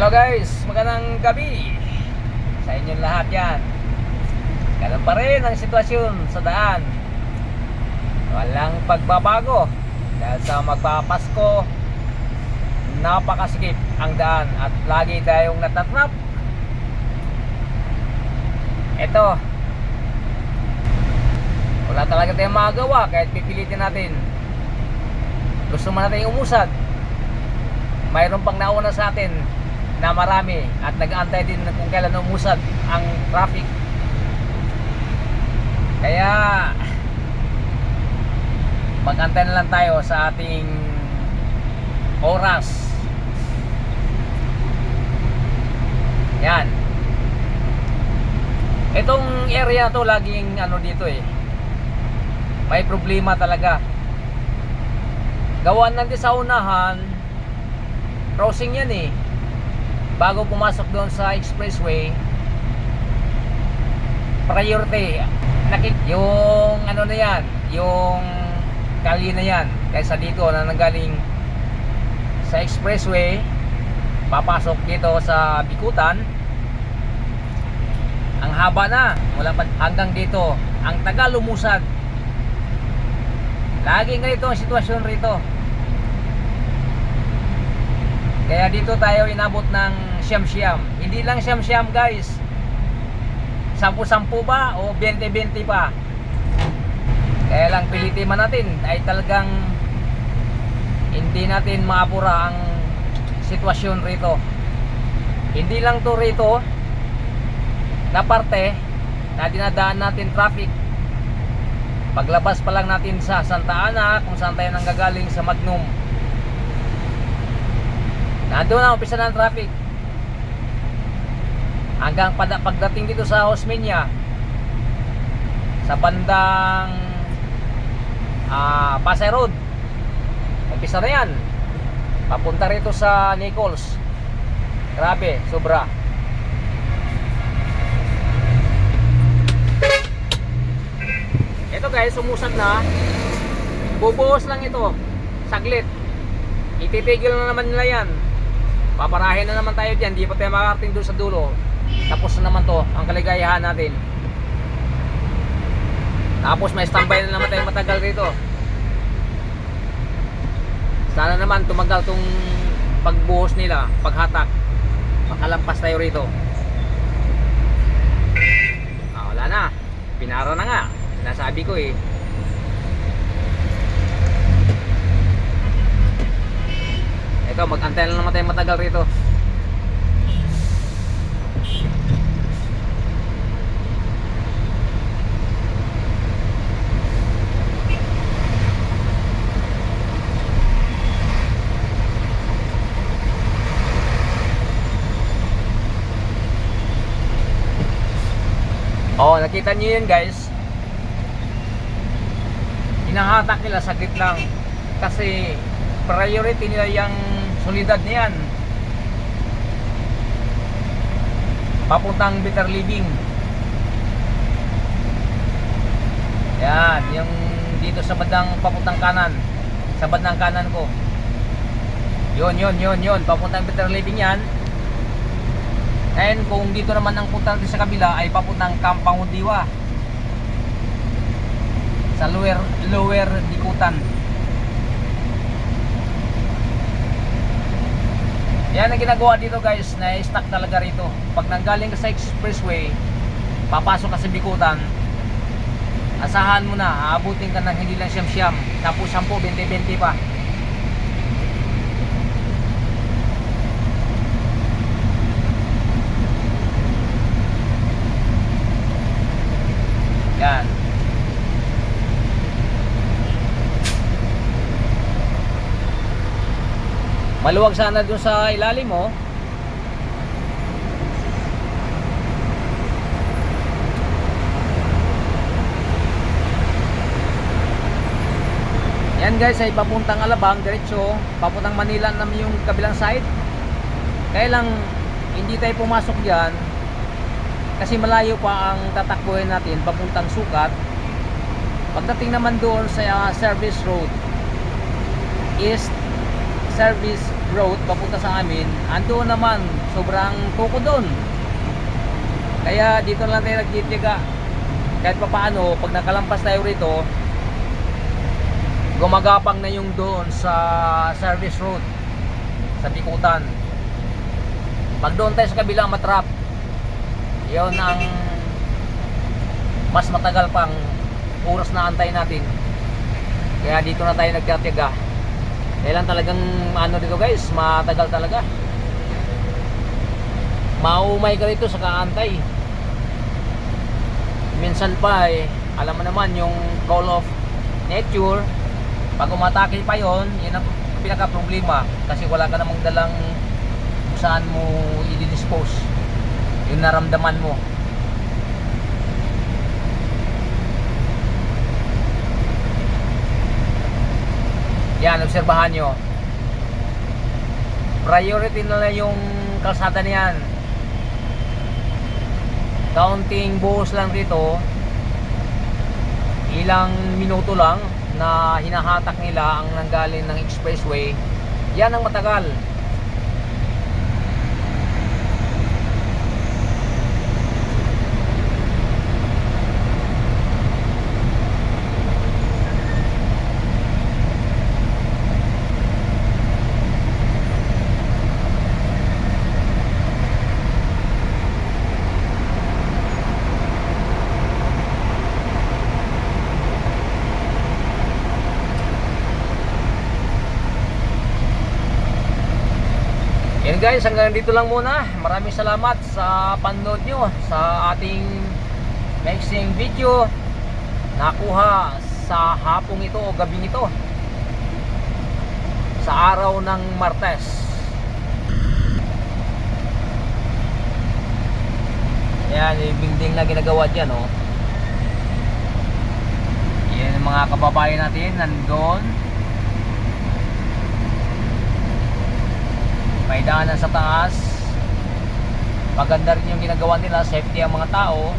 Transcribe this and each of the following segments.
Hello guys, magandang gabi sa inyong lahat yan. Ganun pa rin ang sitwasyon sa daan. Walang pagbabago dahil sa magpapasko napakasikip ang daan at lagi tayong natatrap. Ito, wala talaga tayong magawa kahit pipilitin natin. Gusto man natin umusad. Mayroon pang nauna sa atin na marami at nag-aantay din kung kailan umusad ang traffic. Kaya mag-antay na lang tayo sa ating oras. Yan. Itong area to laging ano dito eh. May problema talaga. Gawa din sa unahan, crossing yan eh bago pumasok doon sa expressway priority nakik yung ano na yan yung kalye na yan kaysa dito na nanggaling sa expressway papasok dito sa Bikutan. Ang haba na mula pa hanggang dito. Ang tagal lumusad laging ganito ang sitwasyon rito. Kaya dito tayo inabot ng siyam-siyam. Hindi lang siyam-siyam guys. Sampu-sampu ba o 20-20 pa. Kaya lang pilitin man natin ay talagang hindi natin maapura ang sitwasyon rito. Hindi lang to rito na parte na dinadaan natin traffic. Paglabas pa lang natin sa Santa Ana kung saan tayo nanggagaling sa Magnum Nandun na, umpisa ang traffic. Hanggang pagdating dito sa Osmeña, sa bandang ah Pasay Road, umpisa na yan. Papunta rito sa Nichols. Grabe, sobra. Ito guys, umusad na. Bubuhos lang ito. Saglit. Ititigil na naman nila yan paparahin na naman tayo dyan di pa tayo makarating doon sa dulo tapos na naman to ang kaligayahan natin. Tapos may standby na naman tayo matagal rito. Sana naman tumagal tong pagbuhos nila paghatak. Makalampas tayo rito. Ah, wala na. Pinara na nga. Nasabi ko eh. Ito, mag-antay na naman tayo matagal rito. Oh, nakita niyo yun guys. Hinahatak nila saglit lang kasi priority nila yung solidad niyan papuntang bitter living. Yan yung dito sa bandang papuntang kanan. Sa bandang kanan ko. Yun yun yun yun. Papuntang bitter living yan and kung dito naman ang punta natin sa kabila ay papuntang Kampang Diwa sa lower lower Dikutan Yan ang ginagawa dito guys, na-stuck talaga rito. Pag nanggaling ka sa expressway, papasok ka sa Bikutan, asahan mo na, aabutin ka ng hindi lang siyam-siyam, tapos 10, 20-20 pa. Yan. Maluwag sana dun sa ilalim mo. Yan guys ay papuntang Alabang diretso, papuntang Manila naman yung kabilang side. Kaya lang hindi tayo pumasok diyan kasi malayo pa ang tatakbuhin natin papuntang Sukat. Pagdating naman doon sa uh, service road, east service road papunta sa amin, ando naman, sobrang tuko doon. Kaya dito lang tayo nagtitiga. Kahit pa paano, pag nakalampas tayo rito, gumagapang na yung doon sa service road sa Bikutan. Pag doon tayo sa kabilang matrap, yun ang mas matagal pang oras na antay natin. Kaya dito na tayo nagtitiga. Kailan talagang ano dito guys, matagal talaga. Maumay ka rito sa kaantay. Minsan pa eh, alam mo naman yung call of nature, pag umatake pa yon, yun ang pinaka problema kasi wala ka namang dalang saan mo i-dispose yung naramdaman mo. Yan, obserbahan nyo. Priority na lang yung kalsada niyan. Counting buhos lang dito, ilang minuto lang na hinahatak nila ang nanggaling ng expressway. Yan ang matagal. Yan guys, hanggang dito lang muna. Maraming salamat sa panood nyo sa ating mixing video nakuha sa hapong ito o gabing ito sa araw ng Martes. Yan, yung building na ginagawa dyan, oh. Yan mga kababayan natin, nandun. May daanan sa taas. Maganda rin yung ginagawa nila. Safety ang mga tao.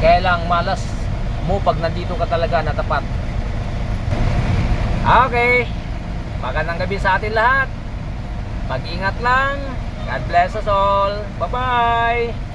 Kaya lang malas mo pag nandito ka talaga na tapat. Okay. Magandang gabi sa atin lahat. Mag ingat lang. God bless us all. Bye bye